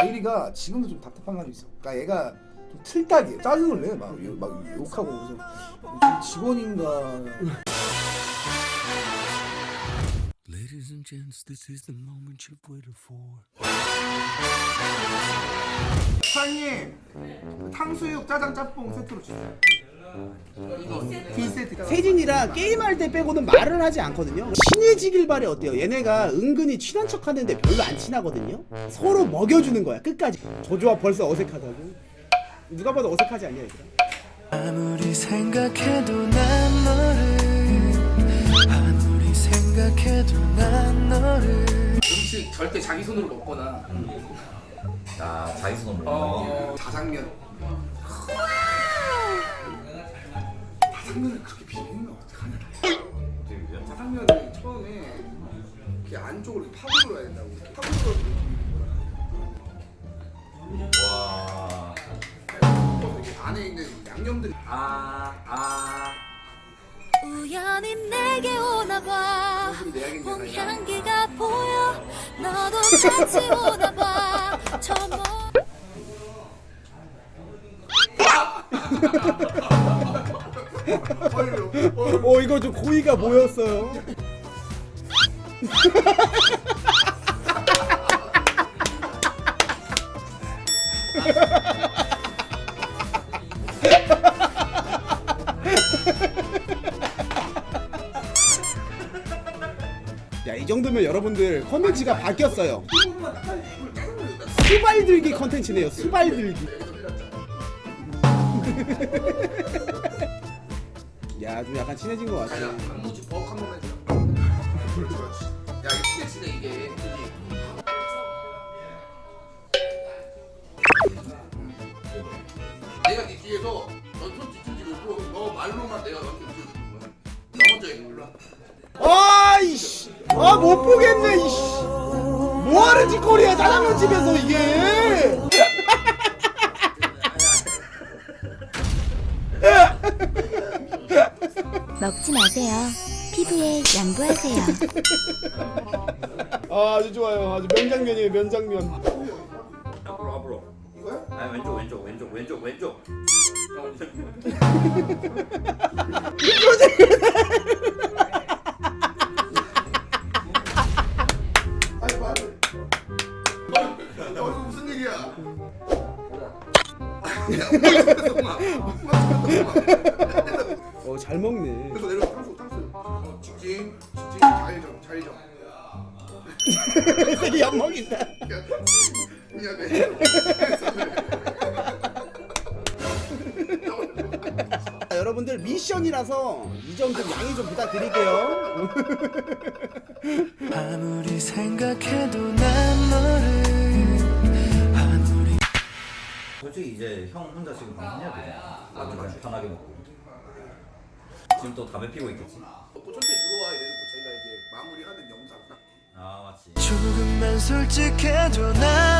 아이리가 지금도 좀 답답한 감이 있어. 그러니까 얘가 좀 틀딱이에요. 짜증을 내. 막, 욕- 막 욕하고 그래서 직원인가. Ladies and gents, this is the moment you've waited for. 사장님 탕수육 짜장 짬뽕 세트로 주세요. D 세트. 세진이랑 게임할 때 빼고는 말을 하지 않거든요. 친해지길 바래 어때요? 얘네가 은근히 친한 척 하는데 별로 안 친하거든요. 서로 먹여주는 거야 끝까지. 저 조합 벌써 어색하다고. 누가 봐도 어색하지 않냐 얘들아. 아무리 생각해도 난 너를 아무리 생각해도 난 너를 음식 절대 자기 손으로 먹거나 아 자기 손으로. 어, 자장면. 이렇게 안쪽으로 이렇게 파고 들어야 된다고. 이렇게 파고 들어서 와. 이렇게 안에 있는 양념들이 아, 아. 우연히 내게 오나 봐 소리 내야겠네. 봄나 향기가 보여 너도 같이 오나 봐 저 멀- 어 이거 좀 고의가 보였어요. 야 이 정도면 여러분들 컨텐츠가 바뀌었어요. 수발 들기 컨텐츠네요. 수발 들기. 야 좀 약간 친해진 것 같아. 야, 단무지 버한 번만 해줘. 야, 진짜 진짜 이게. 내가 네 뒤에서 너손 뒤쳐지고 너 말로만 내가 너한테 뒤쳐주는 거야. 너 먼저 해. 일로 와. 아이씨 아 못 보겠네 이씨 뭐하는 짓거리야 짜장면 집에서 이게 먹지 마세요 피부에 양보하세요 아, 아주 좋아요 아주 명장면이에요 명장면 앞으로 앞으로. 이거야? 아 왼쪽 왼쪽 왼쪽 왼쪽 왼쪽. 아이고, 아이고. 너, 너 무슨 일이야? 어 되게 엿먹인다 미안해. 아, 여러분들 미션이라서 이 점 좀 양해 좀 부탁드릴게요 아무리 생각해도 난 너를 아무리 솔직히 이제 형 혼자 지금 방송해야 되잖아. 맞아. 편하게 먹고. 지금 또 담배 피고 있겠지. 또 천천히 들어와 이래서 또 저희가 이제 마무리하는 영상 딱. 아. 조금만 솔직해도 난